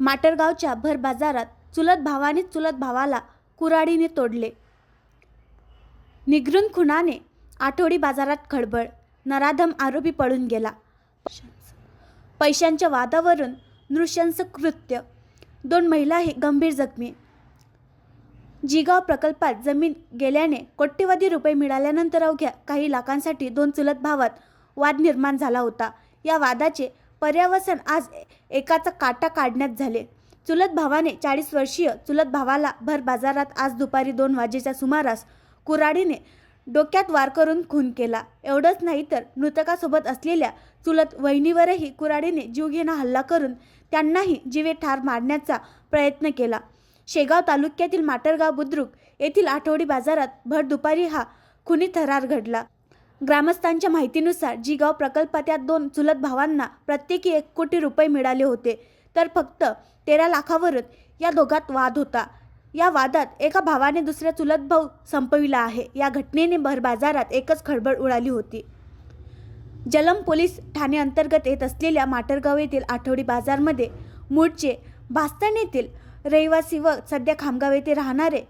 माटरगावच्या भर बाजारात चुलत भावानेच चुलत भावाला कुराडीने तोडले. निगरून खुनाने आठवडी बाजारात खळबळ नराधम आरोपी पळून गेला. पैशांच्या वादावरून नृशंस कृत्य दोन महिलाही गंभीर जखमी. जिगाव प्रकल्पात जमीन गेल्याने कोट्यवधी रुपये मिळाल्यानंतर अवघ्या काही लाखांसाठी दोन चुलत भावात वाद निर्माण झाला होता. या वादाचे पर्यावसन आज एकाचा काटा काढण्यात झाले. चुलत भावाने चाळीस वर्षीय चुलत भावाला भर बाजारात आज दुपारी दोन वाजेच्या सुमारास कुऱ्हाडीने डोक्यात वार करून खून केला. एवढंच नाही तर मृतकासोबत असलेल्या चुलत वहिनीवरही कुऱ्हाडीने जीवघेणा हल्ला करून त्यांनाही जीवे ठार मारण्याचा प्रयत्न केला. शेगाव तालुक्यातील माटरगाव बुद्रुक येथील आठवडी बाजारात भर दुपारी हा खुनी थरार घडला. ग्रामस्थांच्या माहितीनुसार जिगाव प्रकल्पात या दोन चुलत भावांना प्रत्येकी एक कोटी रुपये मिळाले होते. तर फक्त तेरा लाखावरून या दोघात वाद होता. या वादात एका भावाने दुसऱ्या चुलत भाऊ संपविला आहे. या घटनेने भर बाजारात एकच खळबळ उडाली होती. जलम पोलीस ठाणे अंतर्गत येत असलेल्या माटरगाव येथील आठवडी बाजारमध्ये मूळचे भास्तान येथील रहिवासी व सध्या खामगाव येथे राहणारे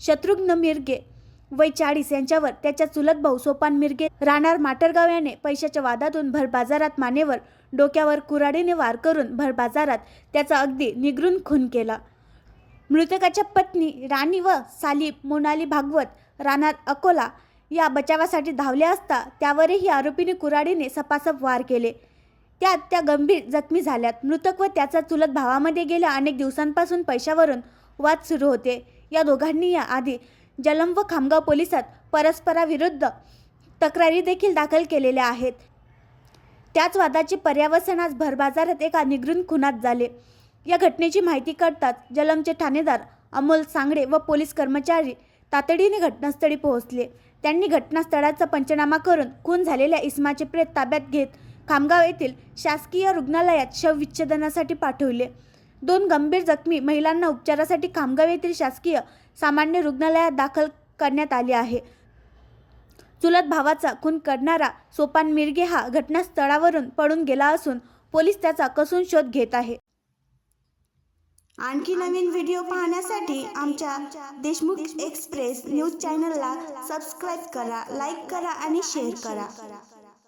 शत्रुघ्न मिरगे वय चाळीस यांच्यावर त्याच्या चुलत भाऊ सोपान मिरगे राहणार माटरगाव याने पैशाच्या वादातून भर बाजारात मानेवर डोक्यावर कुऱ्हाडीने वार करून भर बाजारात त्याचा अगदी निगरून खून केला. मृतकाच्या पत्नी राणी व साली मोनाली भागवत राहणार अकोला या बचावासाठी धावल्या असता त्यावरही आरोपीने कुऱ्हाडीने सपासप वार केले. त्यात त्या गंभीर जखमी झाल्यात. मृतक व त्याचा चुलत भावामध्ये गेल्या अनेक दिवसांपासून पैशावरून वाद सुरू होते. या दोघांनी या आधी जलम व खामगाव पोलिसात परस्पराविरुद्ध तक्रारी देखील दाखल केलेल्या आहेत. त्याच वादाचे पर्यावसन आज भरबाजारात एका निगृण खुनात झाले. या घटनेची माहिती कळताच जलमचे ठाणेदार अमोल सांगडे व पोलीस कर्मचारी तातडीने घटनास्थळी पोहोचले. त्यांनी घटनास्थळाचा पंचनामा करून खून झालेल्या इस्माचे प्रेत ताब्यात घेत खामगाव येथील शासकीय रुग्णालयात शवविच्छेदनासाठी पाठवले. दोन गंभीर जखमी महिलांना उपचारासाठी खामगाव येथील शासकीय सामान्य रुग्णालयात दाखल करण्यात आले आहे. चुलत भावाचा खून करणारा सोपान मिरगे हा घटनास्थळावरून पळून गेला असून पोलीस त्याचा कसून शोध घेत आहे. आणखी नवीन व्हिडिओ पाहण्यासाठी आमच्या देशमुख एक्सप्रेस न्यूज चॅनलला सबस्क्राईब करा लाईक करा आणि शेअर करा.